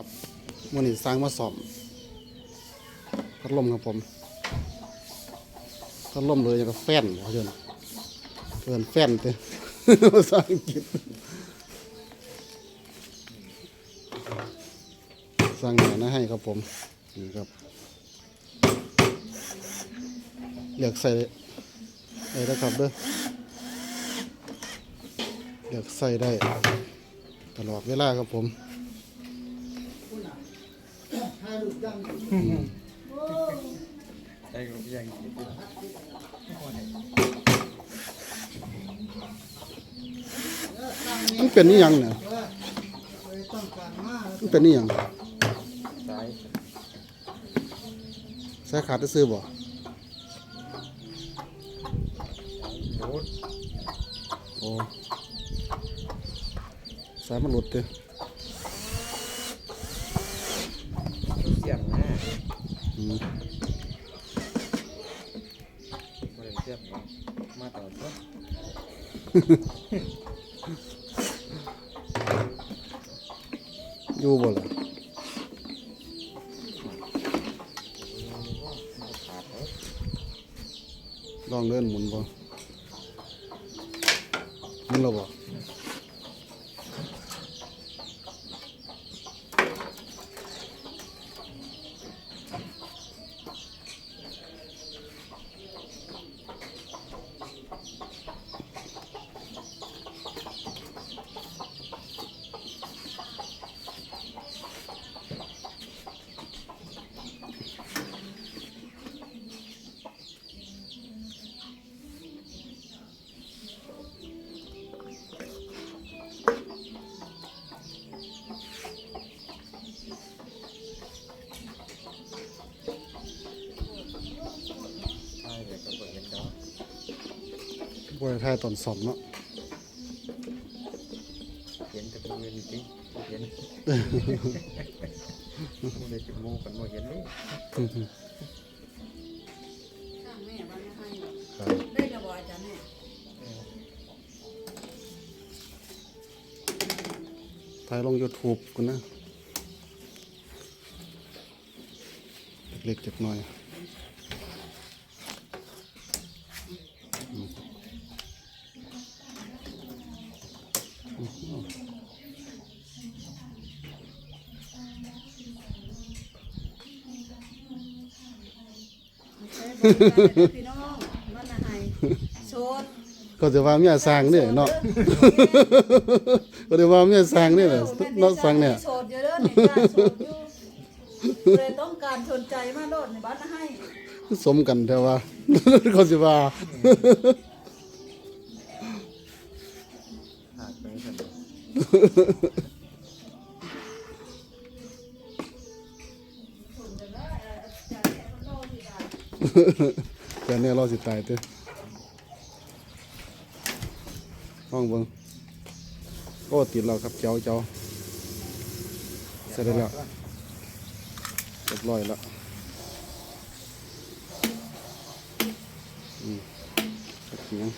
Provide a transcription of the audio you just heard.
ครับมื่อนี้สร้างมาสอบพัดลมครับผมพัดลมเลยอย่างกับแฟนเขาเชิญเพื่อนแฟนเต้ภาษาอังกฤษสร้างหานะให้ครับผมนี่ครับเลือกใส่ได้นะครับเด้อเลือกใส่ได้ตลอดเวลาครับผม ไอ้ก็ยังมันเป็นนี่ยังเนี่ยมันเป็นนี่ยังซ้ายสายขาดจะซื้อบ่โน้โอ้สายมันหลุดเด้ เสียบหน้า อืมบริเสียบมาต่อตัวอยู่บ่ล่ะขาดแล้วลองเดินหมุนบ่หมันเราบ่ ใช่เดี๋ยวก็เปิดเห็นดอก บ่ได้ถ่ายตอนสอบเนาะเห็นแต่เป็นเงินจริงเห็นไม่ได้จิมูกันมาเห็นเลยอืมข้างแม่บ้านให้ครับได้ระบายจ้ะแม่ถ่ายลง YouTube กันนะ เล็กๆจักหน่อยอืมอืม ใช้บริการให้ พี่น้องบ้านให้โสดก็จะว่าเมียสร้างเนี่ยเนาะ ก็จะว่าเมียสร้างเนี่ยเนาะสร้างเนี่ยโสดอยู่เด้อนี่จ้าโสดอยู่เลยต้องการสนใจมาโลดในบ้านให้ สมกันแต่ว่าเขาสิว่าขาดไปสัน แต่เนี่ยเราสิตายเต้ห้องเบิ่งโอ้ติดแล้วครับเจ้าเจ้าเสร็จแล้วเรียบร้อยแล้วอืมเสียง